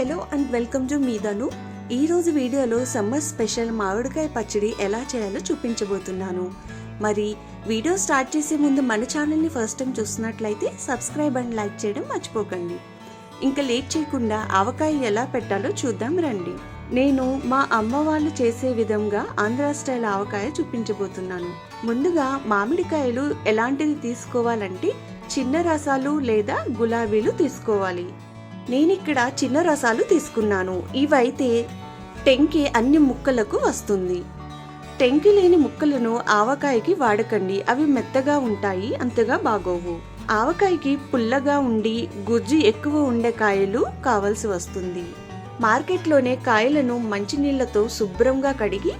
Hello and welcome to మీదను ఈరోజు వీడియోలో సమ్మర్ స్పెషల్ మామిడికాయ పచ్చడి ఎలా చేయాలో చూపించబోతున్నాను. మరి వీడియో స్టార్ట్ చేసే ముందు మన ఛానల్ని ఫస్ట్ టైం చూస్తున్నట్లయితే సబ్స్క్రైబ్ అండ్ లైక్ చేయడం మర్చిపోకండి. ఇంకా లేట్ చేయకుండా ఆవకాయ ఎలా పెట్టాలో చూద్దాం రండి. నేను మా అమ్మ వాళ్ళు చేసే విధంగా ఆంధ్ర స్టైల్ ఆవకాయ చూపించబోతున్నాను. ముందుగా మామిడికాయలు ఎలాంటిది తీసుకోవాలంటే చిన్న రసాలు లేదా గులాబీలు తీసుకోవాలి. నేను ఇక్కడ చిన్న రసాలు తీసుకున్నాను. ఇవైతే టెంకి అన్ని ముక్కలకు వస్తుంది. టెంకి లేని ముక్కలను ఆవకాయకి వాడకండి. అవి మెత్తగా ఉంటాయి అంతగా బాగోవు. ఆవకాయకి పుల్లగా ఉండి గుజ్జు ఎక్కువ ఉండే కాయలు కావలసి వస్తుంది. మార్కెట్లోనే కాయలను మంచినీళ్ళతో శుభ్రంగా కడిగి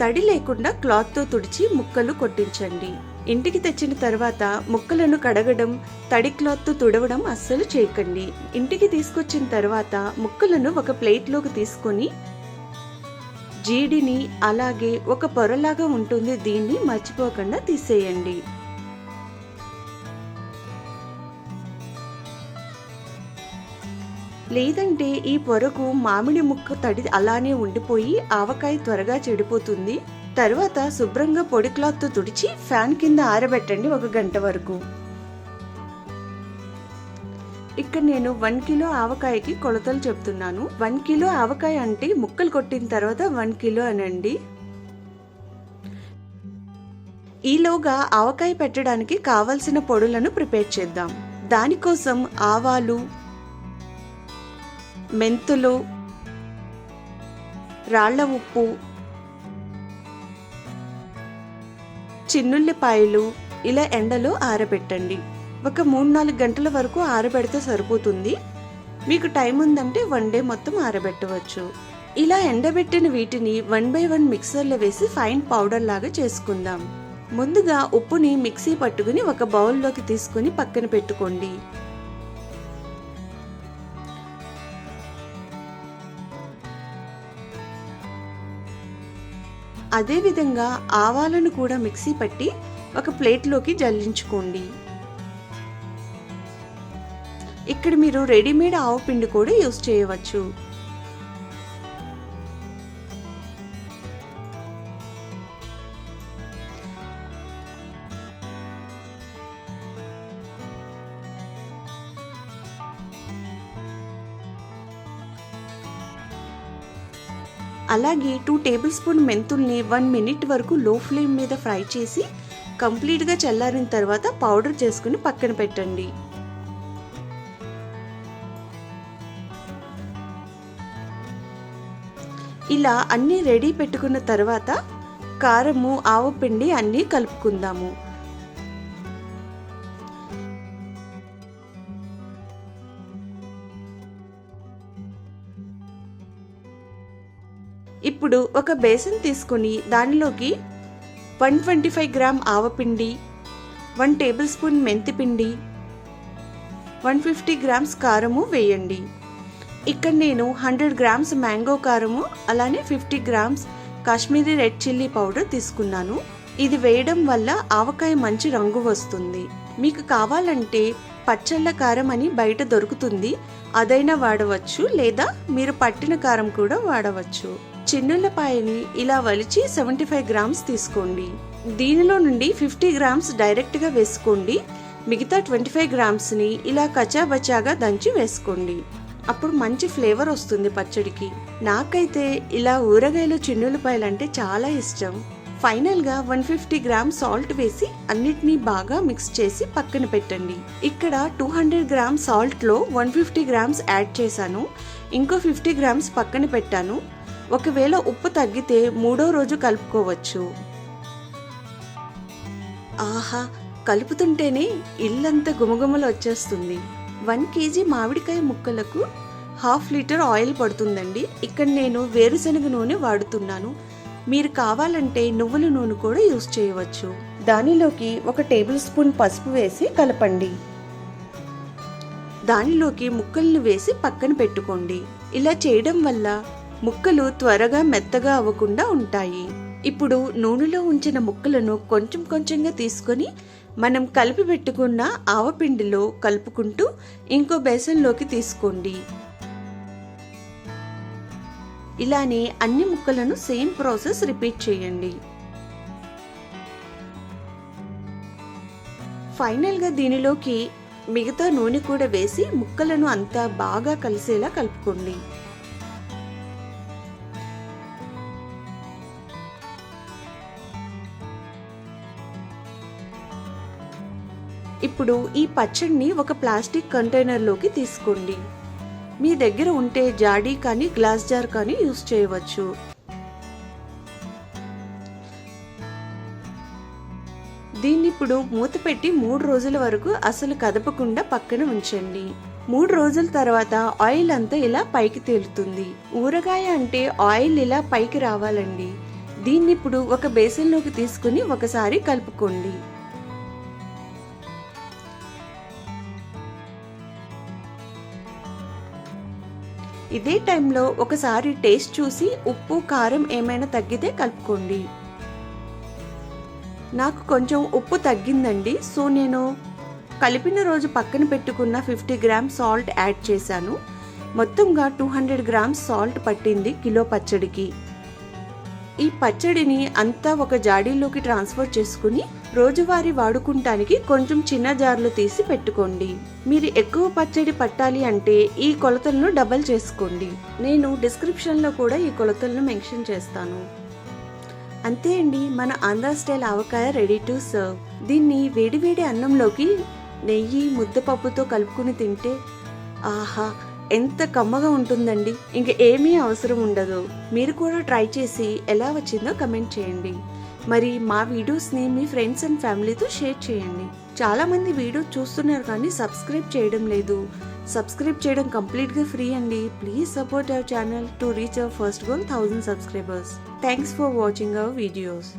తడి లేకుండా క్లాత్తో తుడిచి ముక్కలు కొట్టించండి. ఇంటికి తెచ్చిన తర్వాత ముక్కలను కడగడం తడి క్లాత్తో తుడవడం అస్సలు చేయకండి. ఇంటికి తీసుకొచ్చిన తర్వాత ముక్కలను ఒక ప్లేట్లోకి తీసుకొని జీడిని అలాగే ఒక పొరలాగా ఉంటుంది దీన్ని మర్చిపోకుండా తీసేయండి. లేదంటే ఈ పొరకు మామిడి ముక్క తడి అలానే ఉండిపోయి ఆవకాయ త్వరగా చెడిపోతుంది. తర్వాత శుభ్రంగా పొడి క్లాత్తో తుడిచి ఫ్యాన్ కింద ఆరబెట్టండి ఒక గంట వరకు. ఇక్కడ నేను వన్ కిలో ఆవకాయకి కొలతలు చెప్తున్నాను. వన్ కిలో ఆవకాయ అంటే ముక్కలు కొట్టిన తర్వాత వన్ కిలో అనండి. ఈలోగా ఆవకాయ పెట్టడానికి కావలసిన పొడులను ప్రిపేర్ చేద్దాం. దానికోసం ఆవాలు మెంతులు రాళ్ళ ఉప్పు చిన్నుల్లిపాయలు ఇలా ఎండలో ఆరబెట్టండి. ఒక మూడు నాలుగు గంటల వరకు ఆరబెడితే సరిపోతుంది. మీకు టైం ఉందంటే వన్ డే మొత్తం ఆరబెట్టవచ్చు. ఇలా ఎండబెట్టిన వీటిని వన్ బై వన్ మిక్సర్లో వేసి ఫైన్ పౌడర్ లాగా చేసుకుందాం. ముందుగా ఉప్పుని మిక్సీ పట్టుకుని ఒక బౌల్లోకి తీసుకుని పక్కన పెట్టుకోండి. అదేవిధంగా ఆవాలను కూడా మిక్సీ పట్టి ఒక ప్లేట్లోకి జల్లించుకోండి. ఇక్కడ మీరు రెడీమేడ్ ఆవు పిండి కూడా యూస్ చేయవచ్చు. అలాగే టూ టేబుల్ స్పూన్ మెంతుల్ని వన్ మినిట్ వరకు లో ఫ్లేమ్ మీద ఫ్రై చేసి కంప్లీట్గా చల్లారిన తర్వాత పౌడర్ చేసుకుని పక్కన పెట్టండి. ఇలా అన్నీ రెడీ పెట్టుకున్న తర్వాత కారము ఆవు పిండి అన్నీ కలుపుకుందాము. ఇప్పుడు ఒక బేసన్ తీసుకుని దానిలోకి వన్ ట్వంటీ ఫైవ్ గ్రామ్ ఆవపిండి వన్ టేబుల్ స్పూన్ మెంతిపిండి వన్ ఫిఫ్టీ గ్రామ్స్ కారము వేయండి. ఇక్కడ నేను హండ్రెడ్ గ్రామ్స్ మ్యాంగో కారము అలానే fifty grams Kashmiri red chilli powder తీసుకున్నాను. ఇది వేయడం వల్ల ఆవకాయ మంచి రంగు వస్తుంది. మీకు కావాలంటే పచ్చళ్ళ కారం అని బయట దొరుకుతుంది. అదైనా వాడవచ్చు లేదా మీరు పట్టిన కారం కూడా వాడవచ్చు. చిన్నులపాయని ఇలా వలిచి సెవెంటీ ఫైవ్ గ్రామ్స్ తీసుకోండి. దీనిలో నుండి ఫిఫ్టీ గ్రామ్స్ డైరెక్ట్గా వేసుకోండి. మిగతా ట్వంటీ ఫైవ్ గ్రామ్స్ని ఇలా కచాబచాగా దంచి వేసుకోండి. అప్పుడు మంచి ఫ్లేవర్ వస్తుంది పచ్చడికి. నాకైతే ఇలా ఊరగాయలు చిన్నులపాయలు అంటే చాలా ఇష్టం. ఫైనల్గా వన్ ఫిఫ్టీ గ్రామ్ సాల్ట్ వేసి అన్నిటినీ బాగా మిక్స్ చేసి పక్కన పెట్టండి. ఇక్కడ టూ హండ్రెడ్ గ్రామ్ సాల్ట్లో వన్ ఫిఫ్టీ గ్రామ్స్ యాడ్ చేశాను. ఇంకో ఫిఫ్టీ గ్రామ్స్ పక్కన పెట్టాను. ఒకవేళ ఉప్పు తగ్గితే మూడో రోజు కలుపుకోవచ్చు. ఆహా! కలుపుతుంటేనే ఇల్లంతా గుమగుమలు వచ్చేస్తుంది. వన్ కేజీ మామిడికాయ ముక్కలకు హాఫ్ లీటర్ ఆయిల్ పడుతుందండి. ఇక్కడ నేను వేరుశనగ నూనె వాడుతున్నాను. మీరు కావాలంటే నువ్వుల నూనె కూడా యూస్ చేయవచ్చు. దానిలోకి ఒక టేబుల్ స్పూన్ పసుపు వేసి కలపండి. దానిలోకి ముక్కలను వేసి పక్కన పెట్టుకోండి. ఇలా చేయడం వల్ల ముక్కలు త్వరగా మెత్తగా అవ్వకుండా ఉంటాయి. ఇప్పుడు నూనెలో ఉంచిన ముక్కలను కొంచెం కొంచెంగా తీసుకొని మనం కలిపి పెట్టుకున్న ఆవపిండిలో కలుపుకుంటూ ఇంకో బేసన్లోకి తీసుకోండి. ఇలానే అన్ని ముక్కలను సేమ్ ప్రాసెస్ రిపీట్ చేయండి. ఫైనల్గా దీనిలోకి మిగతా నూనె కూడా వేసి ముక్కలను అంతా బాగా కలిసేలా కలుపుకోండి. ఇప్పుడు ఈ పచ్చడిని ఒక ప్లాస్టిక్ కంటైనర్లోకి తీసుకోండి. మీ దగ్గర ఉంటే జాడీ కానీ గ్లాస్ జార్ కానీ యూస్ చేయవచ్చు. దీన్ని ఇప్పుడు మూత పెట్టి మూడు రోజుల వరకు అసలు కదపకుండా పక్కన ఉంచండి. మూడు రోజుల తర్వాత ఆయిల్ అంతా ఇలా పైకి తేలుతుంది. ఊరగాయ అంటే ఆయిల్ ఇలా పైకి రావాలండి. దీన్ని ఇప్పుడు ఒక బేసన్లోకి తీసుకుని ఒకసారి కలుపుకోండి. ఇదే టైంలో ఒకసారి టేస్ట్ చూసి ఉప్పు కారం ఏమైనా తగ్గితే కలుపుకోండి. నాకు కొంచెం ఉప్పు తగ్గిందండి సో నేను కలిపిన రోజు పక్కన పెట్టుకున్న ఫిఫ్టీ గ్రామ్స్ సాల్ట్ యాడ్ చేశాను. మొత్తంగా టూ హండ్రెడ్ గ్రామ్స్ సాల్ట్ పట్టింది కిలో పచ్చడికి. ఈ పచ్చడిని అంతా ఒక జాడీలోకి ట్రాన్స్ఫర్ చేసుకుని రోజువారీ వాడుకుంటానికి కొంచెం చిన్న జార్లు తీసి పెట్టుకోండి. మీరు ఎక్కువ పచ్చడి పట్టాలి అంటే ఈ కొలతలను డబల్ చేసుకోండి. నేను డిస్క్రిప్షన్లో కూడా ఈ కొలతలను మెన్షన్ చేస్తాను. అంతే అండి మన Andhra style avakaya ready to serve. దీన్ని వేడివేడి అన్నంలోకి నెయ్యి ముద్దపప్పుతో కలుపుకుని తింటే ఆహా ఎంత కమ్మగా ఉంటుందండి. ఇంక ఏమీ అవసరం ఉండదు. మీరు కూడా ట్రై చేసి ఎలా వచ్చిందో కమెంట్ చేయండి. మరి మా వీడియోస్ని మీ ఫ్రెండ్స్ అండ్ ఫ్యామిలీతో షేర్ చేయండి. చాలామంది వీడియో చూస్తున్నారు కానీ సబ్స్క్రైబ్ చేయడం లేదు. సబ్స్క్రైబ్ చేయడం కంప్లీట్గా ఫ్రీ అండి. Please support our channel to reach our first goal thousand subscribers. Thanks for watching our videos.